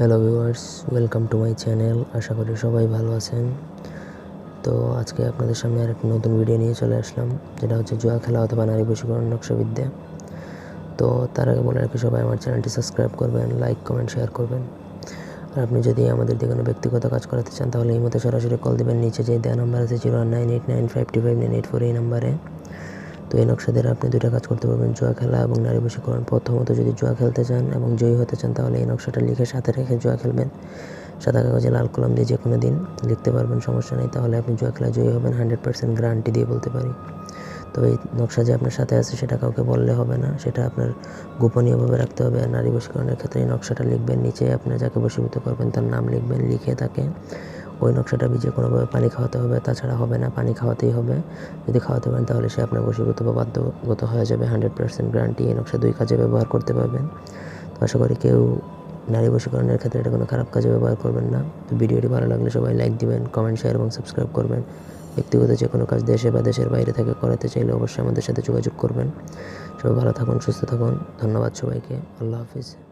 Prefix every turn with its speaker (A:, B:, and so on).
A: Hello viewers welcome to my channel আশা করি সবাই ভালো আছেন। তো আজকে আপনাদের সামনে আর একটা নতুন ভিডিও নিয়ে চলে আসলাম, যেটা হচ্ছে জুয়া খেলা অথবা নারী বশীকরণ নকশাবিদ্যা। তো তার আগে বলে রাখি, সবাই আমার চ্যানেলটি সাবস্ক্রাইব করবেন লাইক কমেন্ট শেয়ার করবেন। আর আপনি যদি আমাদের দিয়ে কোনো ব্যক্তিগত কাজ করাতে চান, তাহলে এই মতো সরাসরি কল দেবেন, নিচে যে দেওয়া নাম্বার আছে zero nine eight nine five two five nine eight four এই নাম্বারে তো এই নকশা দিয়ে আপনি দুইটা কাজ করতে পারবেন, জুয়া খেলা এবং নারী বশীকরণ। প্রথমত যদি জুয়া খেলতে চান এবং জয়ী হতে চান, তাহলে এই নকশাটা লিখে সাথে রেখে জুয়া খেলবেন। সাদা কাগজে লাল কলম দিয়ে যে কোনো দিন লিখতে পারবেন, সমস্যা নেই। তাহলে আপনি জুয়া খেলা জয়ী হবেন, হান্ড্রেড পার্সেন্ট গ্যারান্টি দিয়ে বলতে পারি। তো এই নকশা যে আপনার সাথে আছে, সেটা কাউকে বললে হবে না। সেটা আপনার গোপনীয়ভাবে রাখতে হবে। আর নারী বশীকরণের ক্ষেত্রে এই নকশাটা লিখবেন, নিচে আপনি যাকে বশীভূত করবেন তার নাম লিখবেন, লিখে তাকে ওই নকশাটা ভিজে কোনোভাবে পানি খাওয়াতে হবে, তাছাড়া হবে না, পানি খাওয়াতেই হবে। যদি খাওয়াতে পারেন তাহলে সে আপনার বশীভূত বা বাধ্যগত হয়ে যাবে হান্ড্রেড পার্সেন্ট গ্যারান্টি এই নকশা দুই কাজে ব্যবহার করতে পারবেন। তো আশা করি কেউ নারী বশীকরণের ক্ষেত্রে এটা কোনো খারাপ কাজে ব্যবহার করবেন না। তো ভিডিওটি ভালো লাগলে সবাই লাইক দিবেন কমেন্ট শেয়ার এবং সাবস্ক্রাইব করবেন। ব্যক্তিগত যে কোনো কাজ দেশে বা দেশের বাইরে থেকে করাতে চাইলে অবশ্যই আমাদের সাথে যোগাযোগ করবেন। সবাই ভালো থাকুন, সুস্থ থাকুন। ধন্যবাদ সবাইকে। আল্লাহ হাফিজ।